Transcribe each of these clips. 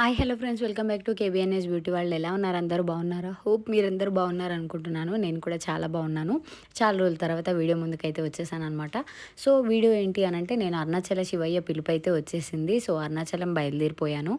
Hi hello friends welcome back to KBNS beauty వాళ్ళు ఎలా ఉన్నారు? అందరూ బాగున్నారా? హోప్ మీరందరూ బాగున్నారు అనుకుంటున్నాను నేను కూడా చాలా బాగున్నాను. చాలా రోజుల తర్వాత వీడియో ముందుకైతే వచ్చేసాను అనమాట సో వీడియో ఏంటి అని అంటే నేను అరుణాచల శివయ్య పిలుపు అయితే వచ్చేసింది. సో అరుణాచలం బయలుదేరిపోయాను.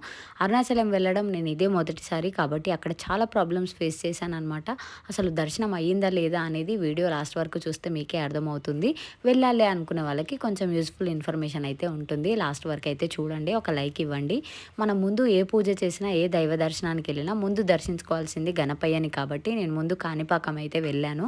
అరుణాచలం వెళ్ళడం నేను ఇదే మొదటిసారి కాబట్టి అక్కడ చాలా ప్రాబ్లమ్స్ ఫేస్ చేశాను అనమాట అసలు దర్శనం అయ్యిందా లేదా అనేది వీడియో లాస్ట్ వరకు చూస్తే మీకే అర్థమవుతుంది. వెళ్ళాలి అనుకునే వాళ్ళకి కొంచెం యూస్ఫుల్ ఇన్ఫర్మేషన్ అయితే ఉంటుంది. లాస్ట్ వరకు అయితే చూడండి. ఒక లైక్ ఇవ్వండి. మన ముందు ఏ పూజ చేసినా ఏ దైవ దర్శనానికి వెళ్ళినా ముందు దర్శించుకోవాల్సింది గణపయ్యని కాబట్టి నేను ముందు కాణిపాకం అయితే వెళ్ళాను.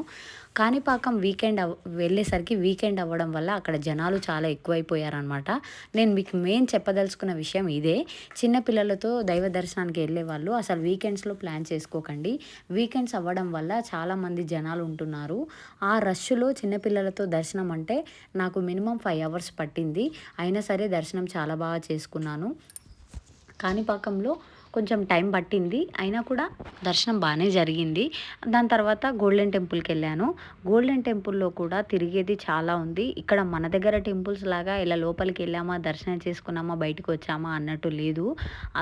కాణిపాకం వీకెండ్ అవ్ వెళ్ళేసరికి వీకెండ్ అవ్వడం వల్ల అక్కడ జనాలు చాలా ఎక్కువైపోయారనమాట నేను మీకు మెయిన్ చెప్పదలుచుకున్న విషయం ఇదే. చిన్నపిల్లలతో దైవ దర్శనానికి వెళ్ళే వాళ్ళు అసలు వీకెండ్స్లో ప్లాన్ చేసుకోకండి. వీకెండ్స్ అవ్వడం వల్ల చాలామంది జనాలు ఉంటున్నారు. ఆ రష్లో చిన్నపిల్లలతో దర్శనం అంటే నాకు మినిమం ఫైవ్ అవర్స్ పట్టింది. అయినా సరే దర్శనం చాలా బాగా చేసుకున్నాను. కాణిపాకంలో కొంచెం టైం పట్టింది. అయినా కూడా దర్శనం బాగానే జరిగింది. దాని తర్వాత గోల్డెన్ టెంపుల్కి వెళ్ళాను. గోల్డెన్ టెంపుల్లో కూడా తిరిగేది చాలా ఉంది. ఇక్కడ మన దగ్గర టెంపుల్స్ లాగా ఇలా లోపలికి వెళ్ళామా దర్శనం చేసుకున్నామా బయటకు వచ్చామా అన్నట్టు లేదు.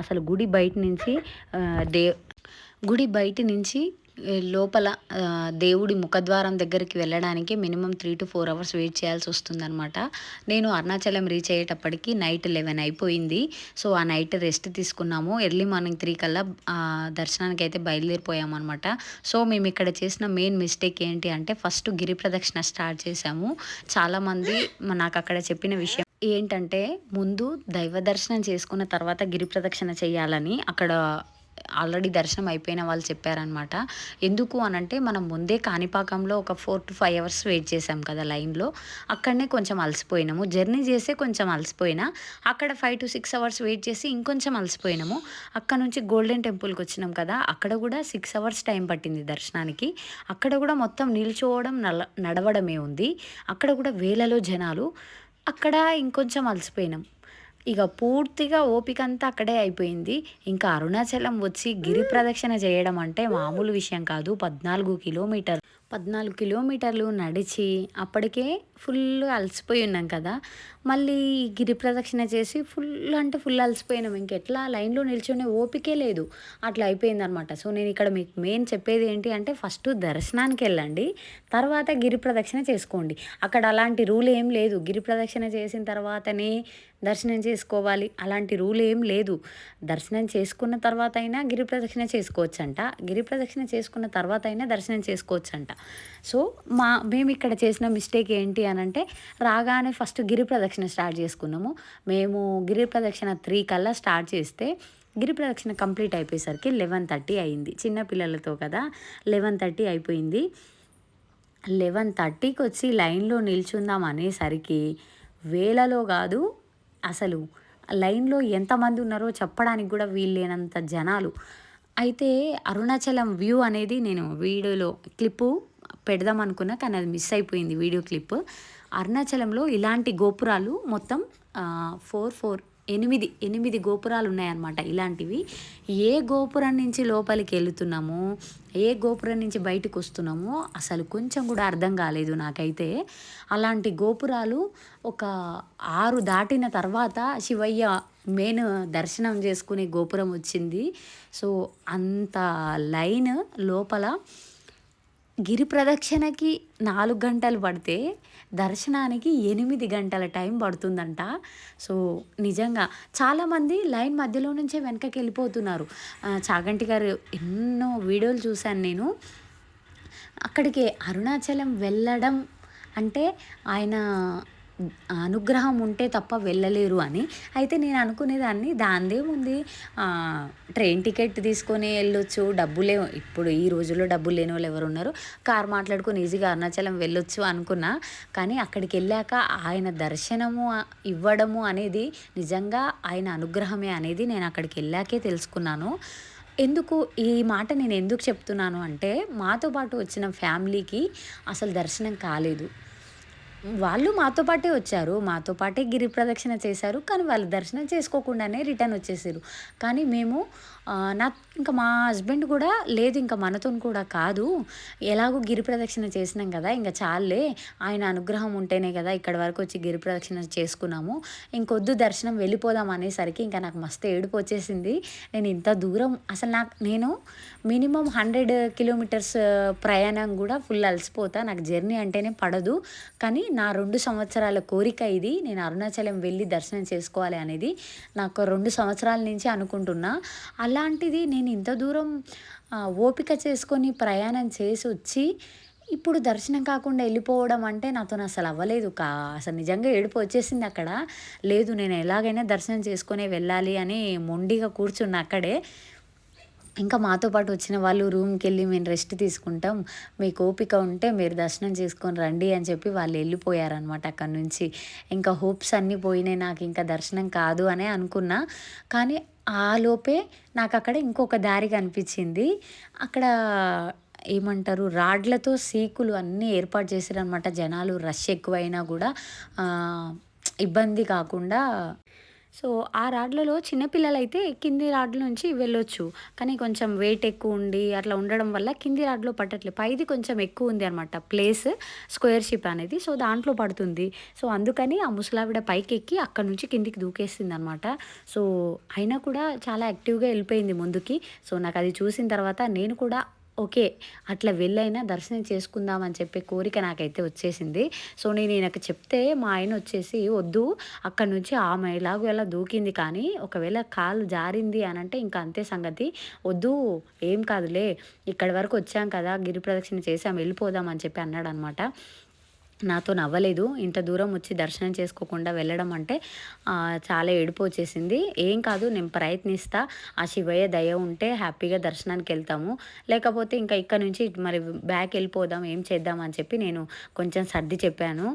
అసలు గుడి బయట నుంచి దే గుడి బయట నుంచి లోపల దేవుడి ముఖద్వారం దగ్గరికి వెళ్ళడానికి minimum three to four hours wait చేయాల్సి వస్తుందనమాట నేను అరుణాచలం రీచ్ అయ్యేటప్పటికి నైట్ లెవెన్ అయిపోయింది. సో ఆ నైట్ రెస్ట్ తీసుకున్నాము. ఎర్లీ మార్నింగ్ త్రీ కల్లా దర్శనానికి అయితే బయలుదేరిపోయాము అనమాట సో మేము ఇక్కడ చేసిన మెయిన్ మిస్టేక్ ఏంటి అంటే ఫస్ట్ గిరి ప్రదక్షిణ స్టార్ట్ చేసాము చాలామంది నాకు అక్కడ చెప్పిన విషయం ఏంటంటే ముందు దైవ దర్శనం చేసుకున్న తర్వాత గిరి ప్రదక్షిణ చేయాలని అక్కడ ఆల్రెడీ దర్శనం అయిపోయిన వాళ్ళు చెప్పారనమాట ఎందుకు అనంటే మనం ముందే కాణిపాకంలో ఒక four to five hours wait చేసాం కదా లైన్లో. అక్కడనే కొంచెం అలసిపోయినాము. జర్నీ చేస్తే కొంచెం అలసిపోయినా అక్కడ five to six hours wait చేసి ఇంకొంచెం అలసిపోయినాము. అక్కడ నుంచి గోల్డెన్ టెంపుల్కి వచ్చినాం కదా అక్కడ కూడా సిక్స్ అవర్స్ టైం పట్టింది దర్శనానికి. అక్కడ కూడా మొత్తం నిల్చోవడం నల నడవడమే ఉంది. అక్కడ కూడా వేలలో జనాలు అక్కడ ఇంకొంచెం అలసిపోయినాం. ఇక పూర్తిగా ఓపిక అంతా అక్కడే అయిపోయింది. ఇంకా అరుణాచలం వచ్చి గిరి ప్రదక్షిణ చేయడం అంటే మామూలు విషయం కాదు. పద్నాలుగు కిలోమీటర్ పద్నాలుగు కిలోమీటర్లు నడిచి అప్పటికే ఫుల్ అలసిపోయి ఉన్నాం కదా. మళ్ళీ గిరి ప్రదక్షిణ చేసి ఫుల్ అంటే ఫుల్ అలసిపోయినాం. ఇంకెట్లా లైన్లో నిల్చునే ఓపికే లేదు. అట్లా అయిపోయింది అనమాట సో నేను ఇక్కడ మీకు మెయిన్ చెప్పేది ఏంటి అంటే ఫస్ట్ దర్శనానికి వెళ్ళండి. తర్వాత గిరి ప్రదక్షిణ చేసుకోండి. అక్కడ అలాంటి రూల్ ఏం లేదు. గిరి ప్రదక్షిణ చేసిన తర్వాతనే దర్శనం చేసుకోవాలి. అలాంటి రూల్ ఏం లేదు. దర్శనం చేసుకున్న తర్వాత అయినా గిరి ప్రదక్షిణ చేసుకోవచ్చంట. గిరి ప్రదక్షిణ చేసుకున్న తర్వాత అయినా దర్శనం చేసుకోవచ్చంట. సో మా మేము ఇక్కడ చేసిన మిస్టేక్ ఏంటి అని అంటే రాగానే ఫస్ట్ గిరి ప్రదక్షిణ స్టార్ట్ చేసుకున్నాము. మేము గిరి ప్రదక్షిణ త్రీ కల్లా స్టార్ట్ చేస్తే గిరి ప్రదక్షిణ కంప్లీట్ అయిపోయేసరికి లెవెన్ థర్టీ అయింది. చిన్న పిల్లలతో కదా లెవెన్ థర్టీ అయిపోయింది. లెవెన్ థర్టీకి వచ్చి లైన్లో నిల్చుందాం అనేసరికి వేలలో కాదు అసలు లైన్లో ఎంతమంది ఉన్నారో చెప్పడానికి కూడా వీల్లేనంత జనాలు. అయితే అరుణాచలం వ్యూ అనేది నేను వీడియోలో క్లిప్పు పెడదాం అనుకున్నా కానీ అది మిస్ అయిపోయింది వీడియో క్లిప్. అరుణాచలంలో ఇలాంటి గోపురాలు మొత్తం ఫోర్ ఫోర్ ఎనిమిది ఎనిమిది గోపురాలు ఉన్నాయన్నమాట ఇలాంటివి. ఏ గోపురం నుంచి లోపలికి వెళుతున్నామో ఏ గోపురం నుంచి బయటకు వస్తున్నామో అసలు కొంచెం కూడా అర్థం కాలేదు నాకైతే. అలాంటి గోపురాలు ఒక ఆరు దాటిన తర్వాత శివయ్య మెయిన్ దర్శనం చేసుకునే గోపురం వచ్చింది. సో అంత లైన్ లోపల గిరి ప్రదక్షిణకి నాలుగు గంటలు పడితే దర్శనానికి ఎనిమిది గంటల టైం పడుతుందంట. సో నిజంగా చాలామంది లైన్ మధ్యలో నుంచే వెనకకి వెళ్ళిపోతున్నారు. చాగంటి గారు ఎన్నో వీడియోలు చూశాను నేను. అక్కడికి అరుణాచలం వెళ్ళడం అంటే ఆయన అనుగ్రహం ఉంటే తప్ప వెళ్ళలేరు అని. అయితే నేను అనుకునేదాన్ని దానిదేముంది ట్రైన్ టికెట్ తీసుకొని వెళ్ళొచ్చు డబ్బులే ఇప్పుడు ఈ రోజుల్లో డబ్బులు లేని వాళ్ళు ఎవరు ఉన్నారు కార్ మాట్లాడుకొని ఈజీగా అరుణాచలం వెళ్ళొచ్చు అనుకున్నా. కానీ అక్కడికి వెళ్ళాక ఆయన దర్శనము ఇవ్వడము అనేది నిజంగా ఆయన అనుగ్రహమే అనేది నేను అక్కడికి వెళ్ళాకే తెలుసుకున్నాను. ఎందుకు? ఈ మాట నేను ఎందుకు చెప్తున్నాను అంటే మాతో పాటు వచ్చిన ఫ్యామిలీకి అసలు దర్శనం కాలేదు. వాళ్ళు మాతో పాటే వచ్చారు మాతో పాటే గిరి ప్రదక్షిణ చేశారు కానీ వాళ్ళు దర్శనం చేసుకోకుండానే రిటర్న్ వచ్చేసారు. కానీ మేము నా ఇంకా మా హస్బెండ్ కూడా లేదు ఇంకా మనతో కూడా కాదు. ఎలాగో గిరి ప్రదక్షిణ చేసినాం కదా ఇంకా చాలే ఆయన అనుగ్రహం ఉంటేనే కదా ఇక్కడ వరకు వచ్చి గిరి ప్రదక్షిణ చేసుకున్నాము. ఇంకొద్దు దర్శనం వెళ్ళిపోదాం అనేసరికి ఇంకా నాకు మస్తు ఏడుపు వచ్చేసింది. నేను ఇంత దూరం అసలు నాకు నేను మినిమం హండ్రెడ్ కిలోమీటర్స్ ప్రయాణం కూడా ఫుల్ అలసిపోతా. నాకు జర్నీ అంటేనే పడదు. కానీ నా రెండు సంవత్సరాల కోరిక ఇది. నేను అరుణాచలం వెళ్ళి దర్శనం చేసుకోవాలి అనేది. నాకు రెండు సంవత్సరాల నుంచి అనుకుంటున్నా. అలాంటిది నేను ఇంత దూరం ఓపిక చేసుకొని ప్రయాణం చేసి వచ్చి ఇప్పుడు దర్శనం కాకుండా వెళ్ళిపోవడం అంటే నాతో అసలు అవ్వలేదు. కా అసలు నిజంగా ఏడుపు వచ్చేసింది అక్కడ. లేదు నేను ఎలాగైనా దర్శనం చేసుకునే వెళ్ళాలి అని మొండిగా కూర్చున్న అక్కడే ఇంకా మాతో పాటు వచ్చిన వాళ్ళు రూమ్కి వెళ్ళి మేము రెస్ట్ తీసుకుంటాం. మీకు ఓపిక ఉంటే మీరు దర్శనం చేసుకొని రండి అని చెప్పి వాళ్ళు వెళ్ళిపోయారనమాట అక్కడ నుంచి. ఇంకా హోప్స్ అన్నీ పోయినాయి. నాకు ఇంకా దర్శనం కాదు అనే అనుకున్నా. కానీ ఆ లోపే నాకు అక్కడ ఇంకొక దారి కనిపించింది. అక్కడ ఏమంటారు? రాడ్లతో సీకులు అన్నీ ఏర్పాటు చేశారనమాట జనాలు. రష్ ఎక్కువైనా కూడా ఇబ్బంది కాకుండా సో ఆ రాడ్లలో చిన్నపిల్లలైతే కింది రాడ్ల నుంచి వెళ్ళొచ్చు. కానీ కొంచెం వెయిట్ ఎక్కువ ఉండి అట్లా ఉండడం వల్ల కింది రాడ్లో పట్టట్లేదు పైది కొంచెం ఎక్కువ ఉంది అనమాట ప్లేస్ స్క్వేర్ షిప్ అనేది. సో దాంట్లో పడుతుంది. సో అందుకని ఆ ముసలావిడ పైకి ఎక్కి అక్కడ నుంచి కిందికి దూకేసింది అనమాట సో అయినా కూడా చాలా యాక్టివ్గా వెళ్ళిపోయింది ముందుకి. సో నాకు అది చూసిన తర్వాత నేను కూడా ఓకే అట్లా వెళ్ళైనా దర్శనం చేసుకుందాం అని చెప్పే కోరిక నాకైతే వచ్చేసింది. సో నేను ఈయనకు చెప్తే మా ఆయన వచ్చేసి వద్దు అక్కడ నుంచి ఆమె ఎలాగో ఎలా దూకింది కానీ ఒకవేళ కాలు జారింది అని అంటే ఇంకా అంతే సంగతి. వద్దు ఏం కాదులే ఇక్కడి వరకు వచ్చాం కదా గిరి ప్రదక్షిణ చేసాం వెళ్ళిపోదాం అని చెప్పి అన్నాడు అనమాట నాతో నవ్వలేదు. ఇంత దూరం వచ్చి దర్శనం చేసుకోకుండా వెళ్ళడం అంటే చాలా ఏడుపు వచ్చేసింది. ఏం కాదు నేను ప్రయత్నిస్తా. ఆ శివయ్య దయ ఉంటే హ్యాపీగా దర్శనానికి వెళ్తాము. లేకపోతే ఇంకా ఇక్కడ నుంచి మరి బ్యాక్ వెళ్ళిపోదాం ఏం చేద్దాం అని చెప్పి నేను కొంచెం సర్ది చెప్పాను.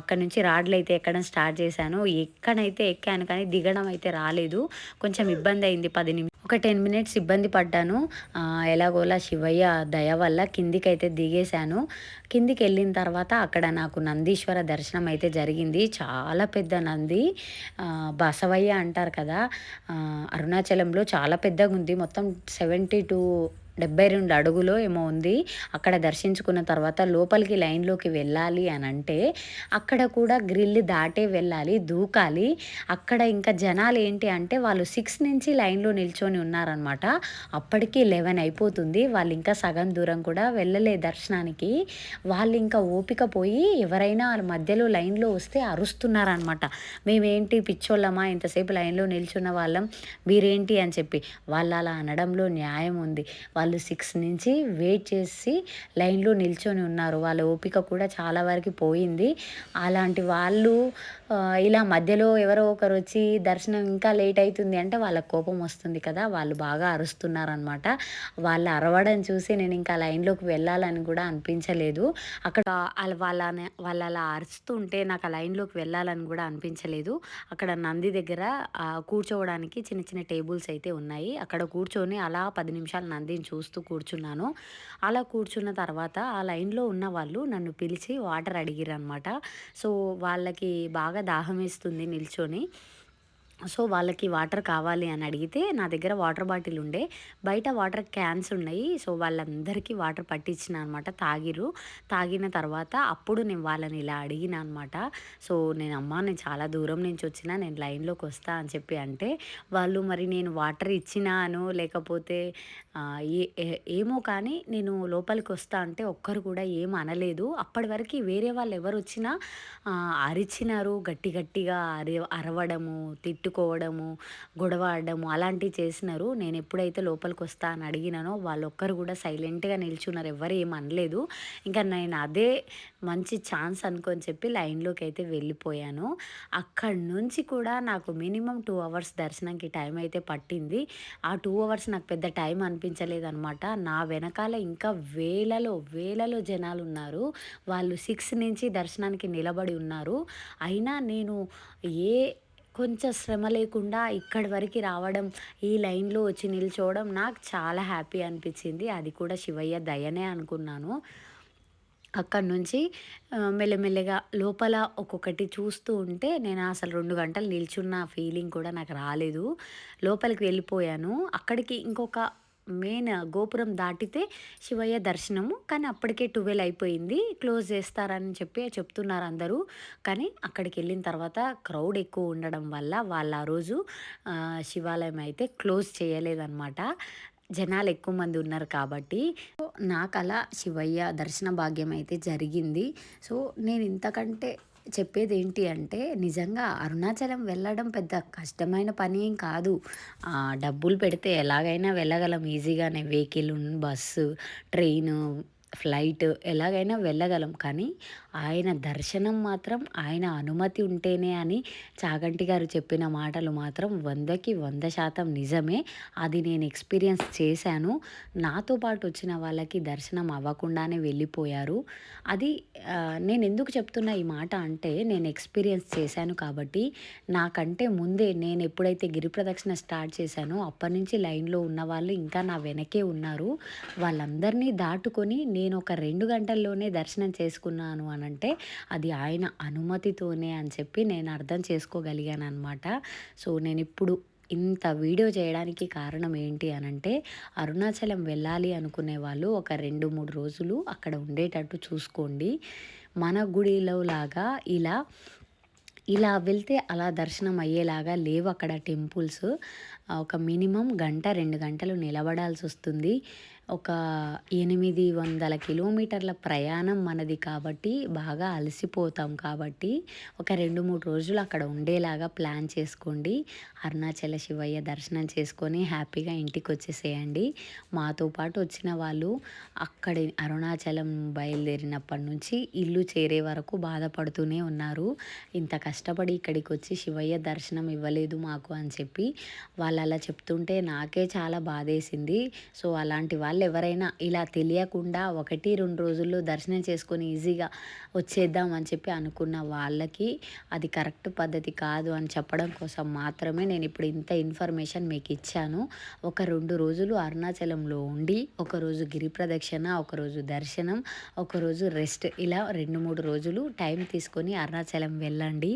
అక్కడ నుంచి రాడ్లు అయితే ఎక్కడం స్టార్ట్ చేశాను. ఎక్కడైతే ఎక్కాను కానీ దిగడం అయితే రాలేదు. కొంచెం ఇబ్బంది అయింది పది నిమిషం ఒక టెన్ మినిట్స్ ఇబ్బంది పడ్డాను. ఎలాగోలా శివయ్య దయ వల్ల కిందికైతే దిగేశాను. కిందికి వెళ్ళిన తర్వాత అక్కడ నాకు నందీశ్వర దర్శనం అయితే జరిగింది. చాలా పెద్ద నంది బసవయ్య అంటారు కదా అరుణాచలంలో చాలా పెద్దగా ఉంది మొత్తం సెవెంటీ టూ డెబ్బై రెండు అడుగులో ఏమో ఉంది. అక్కడ దర్శించుకున్న తర్వాత లోపలికి లైన్లోకి వెళ్ళాలి అని అంటే అక్కడ కూడా గ్రిల్ దాటే వెళ్ళాలి దూకాలి. అక్కడ ఇంకా జనాలు ఏంటి అంటే వాళ్ళు సిక్స్ నుంచి లైన్లో నిల్చొని ఉన్నారనమాట అప్పటికి లెవెన్ అయిపోతుంది. వాళ్ళు ఇంకా సగం దూరం కూడా వెళ్ళలే దర్శనానికి. వాళ్ళు ఇంకా ఓపిక పోయి ఎవరైనా వాళ్ళ మధ్యలో లైన్లో వస్తే అరుస్తున్నారనమాట మేమేంటి పిచ్చోళ్ళమా ఇంతసేపు లైన్లో నిల్చున్న వాళ్ళం మీరేంటి అని చెప్పి. వాళ్ళు అలా అనడంలో న్యాయం ఉంది. వాళ్ళు వాళ్ళు సిక్స్ నుంచి వెయిట్ చేసి లైన్లో నిల్చొని ఉన్నారు. వాళ్ళ ఓపిక కూడా చాలా వరకు పోయింది. అలాంటి వాళ్ళు ఇలా మధ్యలో ఎవరో ఒకరు వచ్చి దర్శనం ఇంకా లేట్ అవుతుంది అంటే వాళ్ళ కోపం వస్తుంది కదా. వాళ్ళు బాగా అరుస్తున్నారనమాట వాళ్ళు అరవడం చూసి నేను ఇంకా లైన్లోకి వెళ్ళాలని కూడా అనిపించలేదు. అక్కడ వాళ్ళ వాళ్ళు అలా అరుస్తుంటే నాకు ఆ లైన్లోకి వెళ్ళాలని కూడా అనిపించలేదు. అక్కడ నంది దగ్గర కూర్చోవడానికి చిన్న చిన్న టేబుల్స్ అయితే ఉన్నాయి. అక్కడ కూర్చొని అలా పది నిమిషాలు నందిని చూస్తూ కూర్చున్నాను. అలా కూర్చున్న తర్వాత ఆ లైన్లో ఉన్న వాళ్ళు నన్ను పిలిచి వాటర్ అడిగిరనమాట సో వాళ్ళకి బాగా దాహం వేస్తుంది నిల్చొని. సో వాళ్ళకి వాటర్ కావాలి అని అడిగితే నా దగ్గర వాటర్ బాటిల్ ఉండే. బయట వాటర్ క్యాన్స్ ఉన్నాయి. సో వాళ్ళందరికీ వాటర్ పట్టించిన అనమాట తాగిరు తాగిన తర్వాత అప్పుడు నేను వాళ్ళని ఇలా అడిగిన అనమాట సో నేను అమ్మ నేను చాలా దూరం నుంచి వచ్చిన నేను లైన్లోకి వస్తా అని చెప్పి అంటే వాళ్ళు మరి నేను వాటర్ ఇచ్చినాను. లేకపోతే ఏమో కానీ నేను లోపలికి వస్తా అంటే ఒక్కరు కూడా ఏం అనలేదు. అప్పటి వరకు వేరే వాళ్ళు ఎవరు వచ్చినా అరిచినారు. గట్టి గట్టిగా అరి అరవడము తిట్టు తిట్టుకోవడము గొడవ ఆడడము అలాంటివి చేసినారు. నేను ఎప్పుడైతే లోపలికి వస్తా అని అడిగినానో వాళ్ళు ఒక్కరు కూడా సైలెంట్గా నిల్చున్నారు. ఎవరు ఏం అనలేదు. ఇంకా నేను అదే మంచి ఛాన్స్ అనుకొని చెప్పి లైన్లోకి అయితే వెళ్ళిపోయాను. అక్కడి నుంచి కూడా నాకు మినిమం టూ అవర్స్ దర్శనంకి టైం అయితే పట్టింది. ఆ టూ అవర్స్ నాకు పెద్ద టైం అనిపించలేదు అనమాట నా వెనకాల ఇంకా వేలలో వేలలో జనాలు ఉన్నారు. వాళ్ళు సిక్స్ నుంచి దర్శనానికి నిలబడి ఉన్నారు. అయినా నేను ఏ కొంచెం శ్రమ లేకుండా ఇక్కడి వరకు రావడం ఈ లైన్లో వచ్చి నిల్చోవడం నాకు చాలా హ్యాపీ అనిపించింది. అది కూడా శివయ్య దయనే అనుకున్నాను. అక్కడి నుంచి మెల్లమెల్లగా లోపల ఒక్కొక్కటి చూస్తూ ఉంటే నేను అసలు రెండు గంటలు నిల్చున్న ఫీలింగ్ కూడా నాకు రాలేదు. లోపలికి వెళ్ళిపోయాను. అక్కడికి ఇంకొక మెయిన్ గోపురం దాటితే శివయ్య దర్శనము. కానీ అప్పటికే ట్వెల్వ్ అయిపోయింది. క్లోజ్ చేస్తారని చెప్పి చెప్తున్నారు అందరూ. కానీ అక్కడికి వెళ్ళిన తర్వాత క్రౌడ్ ఎక్కువ ఉండడం వల్ల వాళ్ళు ఆ రోజు శివాలయం అయితే క్లోజ్ చేయలేదన్నమాట. జనాలు ఎక్కువ మంది ఉన్నారు కాబట్టి. నాకు అలా శివయ్య దర్శన భాగ్యం అయితే జరిగింది. సో నేను ఇంతకంటే చెప్పేది ఏంటి అంటే నిజంగా అరుణాచలం వెళ్ళడం పెద్ద కష్టమైన పని ఏం కాదు. డబ్బులు పెడితే ఎలాగైనా వెళ్ళగలం. ఈజీగానే వెహికల్ బస్సు ట్రైను ఫ్లైట్ ఎలాగైనా వెళ్ళగలం. కానీ ఆయన దర్శనం మాత్రం ఆయన అనుమతి ఉంటేనే అని చాగంటి గారు చెప్పిన మాటలు మాత్రం వందకి వంద శాతం నిజమే. అది నేను ఎక్స్పీరియన్స్ చేశాను. నాతో పాటు వచ్చిన వాళ్ళకి దర్శనం అవ్వకుండానే వెళ్ళిపోయారు. అది నేను ఎందుకు చెప్తున్నా ఈ మాట అంటే నేను ఎక్స్పీరియన్స్ చేశాను కాబట్టి నాకంటే ముందే నేను ఎప్పుడైతే గిరి ప్రదక్షిణ స్టార్ట్ చేశానో అప్పటి నుంచి లైన్లో ఉన్న వాళ్ళు ఇంకా నా వెనకే ఉన్నారు. వాళ్ళందరినీ దాటుకొని నేను ఒక రెండు గంటల్లోనే దర్శనం చేసుకున్నాను అని అంటే అది ఆయన అనుమతితోనే అని చెప్పి నేను అర్థం చేసుకోగలిగాను అనమాట సో నేను ఇప్పుడు ఇంత వీడియో చేయడానికి కారణం ఏంటి అని అంటే అరుణాచలం వెళ్ళాలి అనుకునే వాళ్ళు ఒక రెండు మూడు రోజులు అక్కడ ఉండేటట్టు చూసుకోండి. మన గుడిలో లాగా ఇలా ఇలా వెళ్తే అలా దర్శనం అయ్యేలాగా లేవు అక్కడ టెంపుల్స్. ఒక మినిమం గంట రెండు గంటలు నిలబడాల్సి వస్తుంది ఒక ఎనిమిది వందల కిలోమీటర్ల ప్రయాణం మనది కాబట్టి బాగా అలసిపోతాం కాబట్టి ఒక రెండు మూడు రోజులు అక్కడ ఉండేలాగా ప్లాన్ చేసుకోండి. అరుణాచల శివయ్య దర్శనం చేసుకొని హ్యాపీగా ఇంటికి వచ్చేసేయండి మాతో పాటు వచ్చిన వాళ్ళు అక్కడి అరుణాచలం బయలుదేరినప్పటి నుంచి ఇల్లు చేరే వరకు బాధపడుతూనే ఉన్నారు. ఇంత కష్టపడి ఇక్కడికి వచ్చి శివయ్య దర్శనం ఇవ్వలేదు మాకు అని చెప్పి వాళ్ళు అలా చెప్తుంటే నాకే చాలా బాధేసింది. సో అలాంటి వాళ్ళు వాళ్ళు ఎవరైనా ఇలా తెలియకుండా ఒకటి రెండు రోజుల్లో దర్శనం చేసుకొని ఈజీగా వచ్చేద్దాం అని చెప్పి అనుకున్న వాళ్ళకి అది కరెక్ట్ పద్ధతి కాదు అని చెప్పడం కోసం మాత్రమే నేను ఇప్పుడు ఇంత ఇన్ఫర్మేషన్ మీకు ఇచ్చాను. ఒక రెండు రోజులు అరుణాచలంలో ఉండి ఒకరోజు గిరి ప్రదక్షిణ ఒకరోజు దర్శనం ఒకరోజు రెస్ట్ ఇలా రెండు మూడు రోజులు టైం తీసుకొని అరుణాచలం వెళ్ళండి.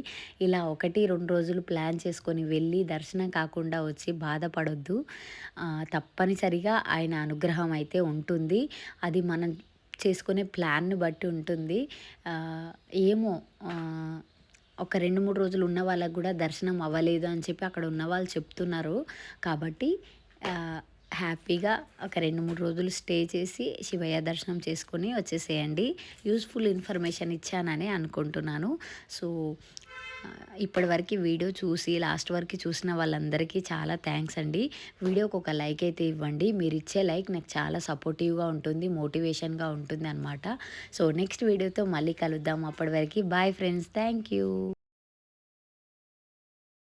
ఇలా ఒకటి రెండు రోజులు ప్లాన్ చేసుకొని వెళ్ళి దర్శనం కాకుండా వచ్చి బాధపడొద్దు. తప్పనిసరిగా ఆయన అనుగ్రహం అయితే ఉంటుంది. అది మనం చేసుకునే ప్లాన్ను బట్టి ఉంటుంది. ఏమో ఒక రెండు మూడు రోజులు ఉన్న వాళ్ళకు కూడా దర్శనం అవ్వలేదు అని చెప్పి అక్కడ ఉన్న వాళ్ళు చెప్తున్నారు. కాబట్టి హ్యాపీగా ఒక రెండు మూడు రోజులు స్టే చేసి శివయ్య దర్శనం చేసుకొని వచ్చేసేయండి. యూస్ఫుల్ ఇన్ఫర్మేషన్ ఇచ్చానని అనుకుంటున్నాను. సో ఇప్పటి వరకు వీడియో చూసి లాస్ట్ వరకు చూసిన వాళ్ళందరికీ చాలా థ్యాంక్స్ అండి. వీడియోకి ఒక లైక్ అయితే ఇవ్వండి. మీరు ఇచ్చే లైక్ నాకు చాలా సపోర్టివ్గా ఉంటుంది మోటివేషన్గా ఉంటుంది అనమాట సో నెక్స్ట్ వీడియోతో మళ్ళీ కలుద్దాం అప్పటి వరకు. Bye friends. Thank you